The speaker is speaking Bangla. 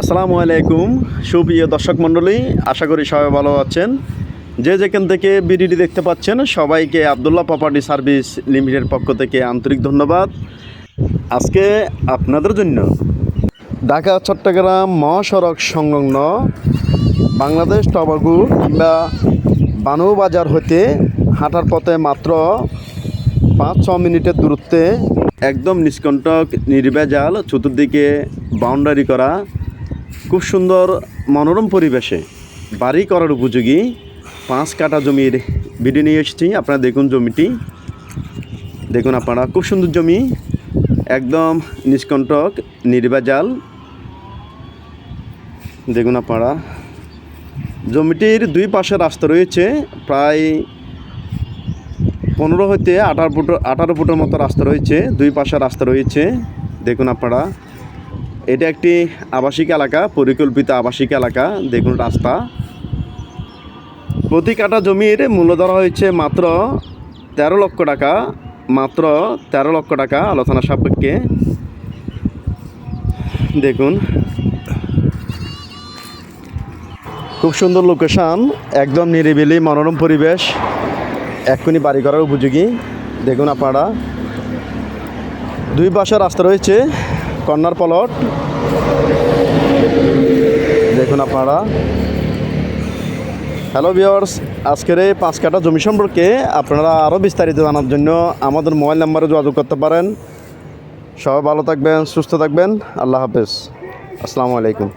আসসালামু আলাইকুম, সুপ্রিয় দর্শক মণ্ডলী, আশা করি সবাই ভালো আছেন। যে যেখান থেকে বিডিডি দেখতে পাচ্ছেন, সবাইকে আবদুল্লাহ প্রপার্টি সার্ভিস লিমিটেড পক্ষ থেকে আন্তরিক ধন্যবাদ। আজকে আপনাদের জন্য ঢাকা, চট্টগ্রাম মহাসড়ক সংলগ্ন বাংলাদেশ টবাগু কিংবা বাজার হতে হাঁটার পথে মাত্র পাঁচ, ছ মিনিটের দূরত্বে একদম নিষ্কণ্টক, নির্ভেজাল, চতুর্দিকে বাউন্ডারি করা খুব সুন্দর মনোরম পরিবেশে বাড়ি করার উপযোগী পাঁচ কাটা জমির ভিডিও নিয়ে এসেছি। আপনারা দেখুন জমিটি। দেখুন আপনারা, খুব সুন্দর জমি। একদম নিষ্কণ্টক নির্ভেজাল দেখুন আপনারা, জমিটির দুই পাশে রাস্তা রয়েছে। প্রায় পনেরো হইতে আঠারো ফুট, আঠারো ফুটের মতো রাস্তা রয়েছে। দুই পাশে রাস্তা রয়েছে। দেখুন আপনারা এটা একটি আবাসিক এলাকা, পরিকল্পিত আবাসিক এলাকা, দেখুন রাস্তা। প্রতি কাটা জমির মূল্য ধরা হয়েছে মাত্র তেরো লক্ষ টাকা, মাত্র তেরো লক্ষ টাকা আলোচনা সাপেক্ষে। দেখুন। খুব সুন্দর লোকেশান একদম নিরিবিলি, মনোরম পরিবেশ, এক্ষুনি বাড়ি করার উপযোগী। দেখুন আপনারা। দুই পাশে রাস্তা রয়েছে কর্নার প্লট। দেখুন আপনারা। হ্যালো ভিওর্স আজকের এই পাঁচ কাটা জমি সম্পর্কে আপনারা আরও বিস্তারিত জানার জন্য আমাদের মোবাইল নাম্বারে যোগাযোগ করতে পারেন। সবাই ভালো থাকবেন, সুস্থ থাকবেন। আল্লাহ হাফেজ। আসসালামু আলাইকুম।